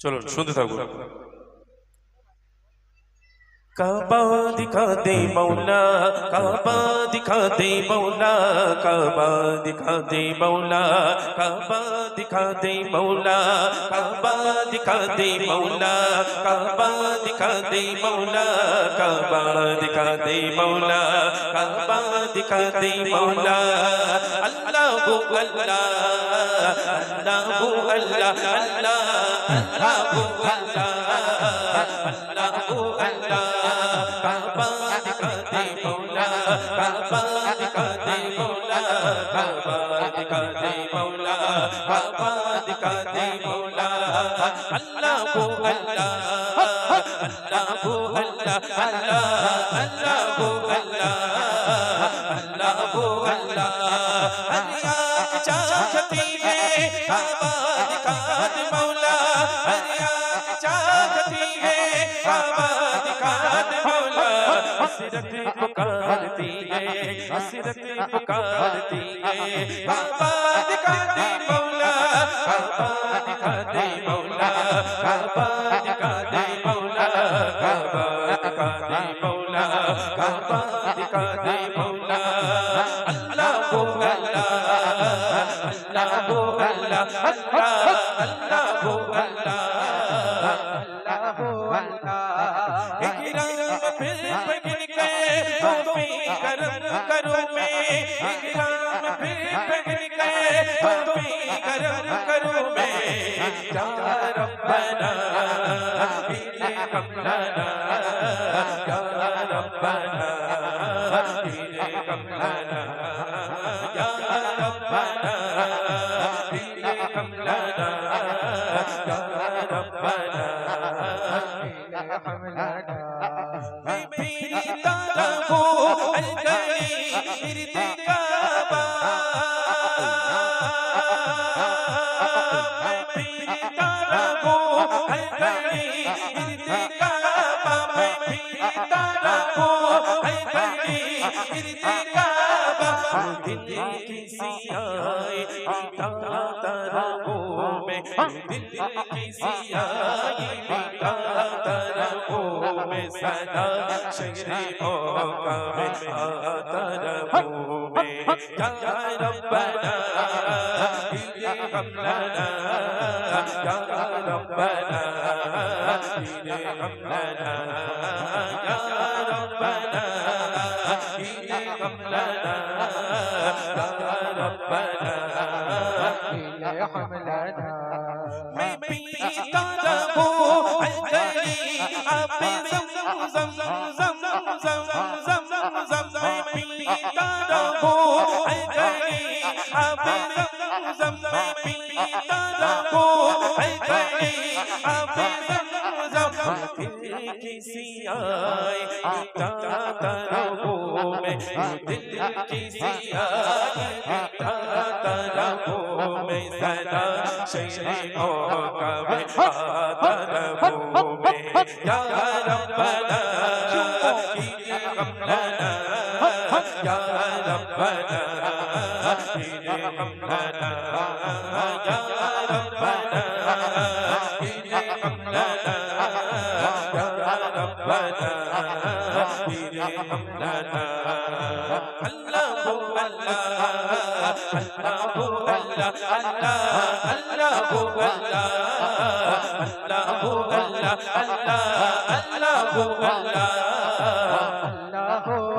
চলো শুনতে থাকবো কাবা দিখা দে মৌলা কাবা দিখা দে মৌলা কাবা দিখা দে মৌলা কাবা দিখা দে মৌলা কাবা দিখা দে মৌলা কাবা দিখা দে মৌলা কাবা দিখা দে মৌলা কাবা দিখা দে মৌলা আল্লাহু আল্লাহ আল্লাহু আল্লাহ আল্লাহ আল্লাহু আল্লাহ اللہ کو اللہ اللہ کو اللہ اللہ اللہ کو اللہ اللہ کو اللہ اللہ چاہتی ہے بابا کا مولا اللہ शाबाद कान मौला हसरत पुकारती है हसरत पुकारती है शाबाद कान मौला शाबाद कान मौला शाबाद कान मौला शाबाद कान मौला शाबाद कान मौला अल्लाह को अल्लाह अल्लाह को अल्लाह अल्लाह अल्लाह को अल्लाह राम भी पहन गए भी करम करूं मैं या रब्बना पीले कमलाना या रब्बना पीले कमलाना सदा शरी ओ कमे तरबो में या रब्बना ربنا إلي حملنا يا ربنا إلي حملنا يا ربنا إلي حملنا میں پیتا رہوں گئی آپ زم زم زم زم زم زم زم میں پیتا رہوں گئی آپ زم किसी आए तरबो में दिल किसी आए तरबो में सदा शेरों का में तरबो में या रब्बना या रब्बना الله الله الله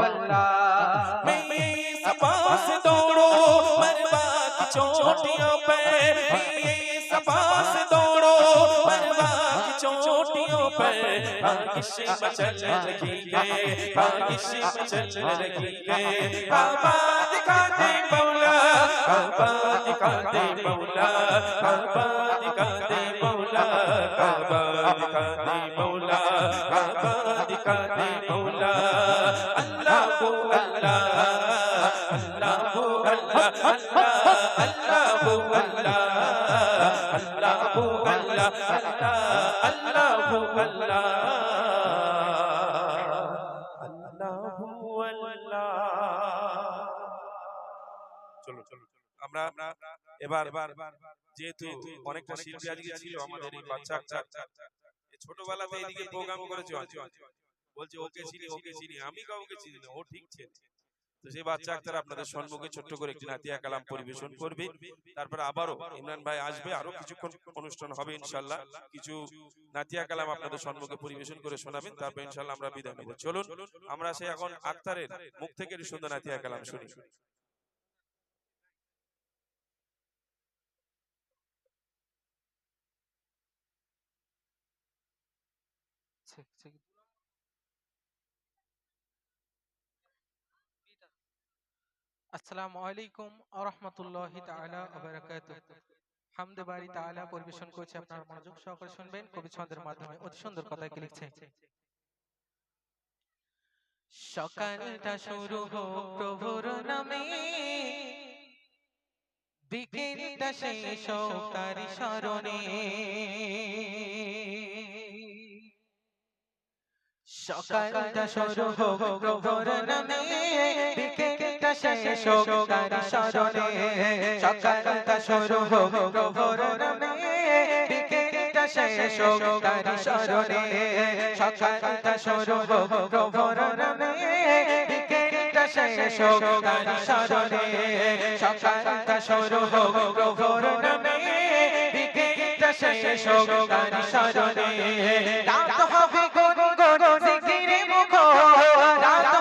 الله चोटियों पे मैं इस पास दौड़ो मरवा की चोटियों पे बारिश मचल रही है बारिश मचल रही है बाबा दिखा दे मौला बाबा दिखा दे मौला बाबा दिखा दे मौला সাকা আল্লাহ আল্লাহ। চলো চলো আমরা এবার যেহেতু অনেকটা শিল্পী আজকে ছিল আমাদের এই বাচ্চা ছোটবেলাতে এদিকে প্রোগ্রাম করেছে বলছে, ওকে চিনি ওকে চিনি। আমি কাউকে চিনি না, ও ঠিক ছেলে। সেই বাচ্চা আক্তার আপনাদের সম্মুখে ছোট্ট করে একটি নাতিয়া কালাম পরিবেশন করবে। তারপর আবারও ইমরান ভাই আসবে আরও কিছুক্ষণ অনুষ্ঠান হবে ইনশাল্লাহ। কিছু নাতিয়া কালাম আপনাদের সম্মুখে পরিবেশন করে শোনাবেন। তারপর ইনশাল্লাহ আমরা বিদায় নেব। চলুন আমরা সেই এখন আক্তারের মুখ থেকে সুন্দর নাতিয়া কালাম শুনি। আসসালামু আলাইকুম আরহামতুল্লাহি তাআলা ওয়া বারাকাতুহু হামদে বাড়ি তাআলা পরিবেশন করছে আপনারা মনোযোগ সহকারে শুনবেন কবি ছন্দের মাধ্যমে অতি সুন্দর কথায় লিখছে। সকালটা শুরু হোক প্রভুর নামে। বিকেলটা শেষ হোক তার স্মরণে। সকালটা শুরু হোক প্রভুর নামে। বিকেলটা শেষ হোক তার স্মরণে, সকালটা শুরু হোক প্রভুর নামে বিকেলটা শেষ হোক তার স্মরণে, সকালটা শুরু হোক প্রভুর নামে বিকেলটা শেষ হোক তার স্মরণে, সকালটা শুরু হোক প্রভুর নামে বিকেলটা শেষ হোক তার স্মরণে। রাত হবে গুন গুন জিকিরে মুখ, রাত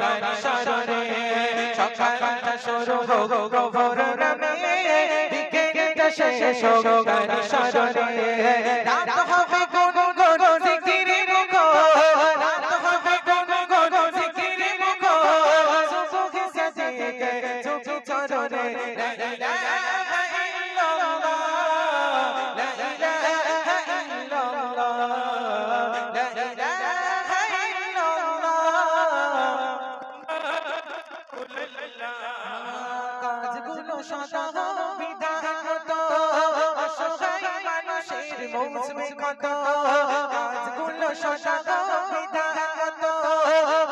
তার স্মরণে সকালটা শুরু হোক প্রভুর নামে বিকেলটা শেষ হোক সদা বিধান মতো অসহায় মানুষের মৌসুমে কত কাজগুলো সদা বিধান মতো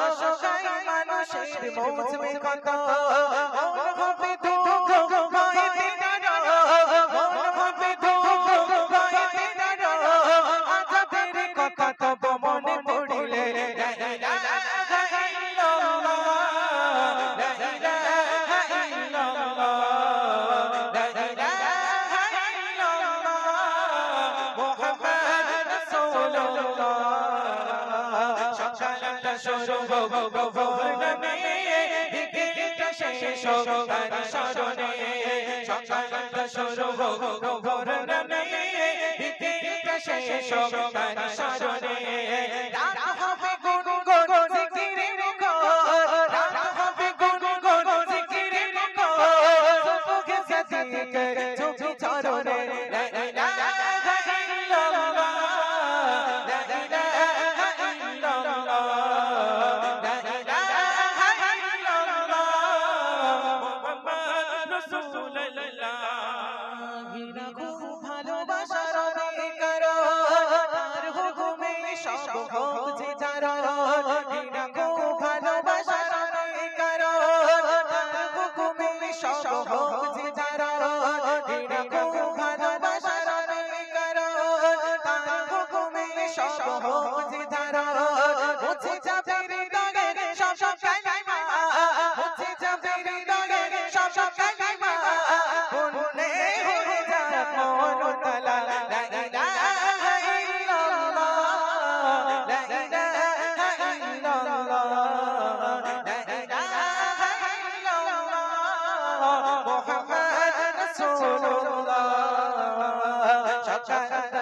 অসহায় মানুষের মৌসুমে কত হবে ধুক ভয়ে প্রভুর নামে বিকেলটা শেষ তার স্মরণে সকালটা শুরু হোক বিকেলটা শেষ তার স্মরণে রাত হবে গুন গুন জিকিরে মুখ রাত হবে গুন গুন জিকিরে মুখ সুবহে সাদিকে চোখে চরণে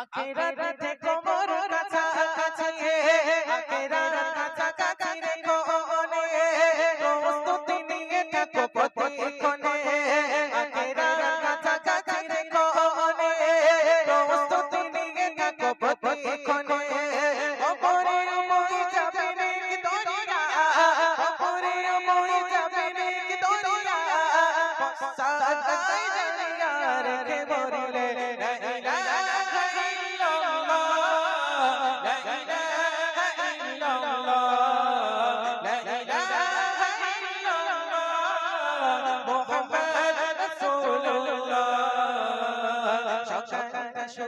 আখেরাত থেকে মোর কাছে আখেরাত কাছে রেখো ওনে প্রস্তুতি নিয়ে থাকো প্রতিক্ষণে।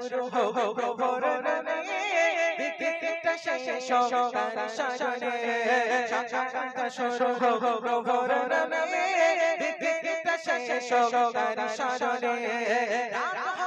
শুরু হোক ভোর নামে বিকেলটা শেষ হোক শরণে সকালটা শুরু হোক ভোর নামে বিকেলটা শেষ হোক শরণে রাত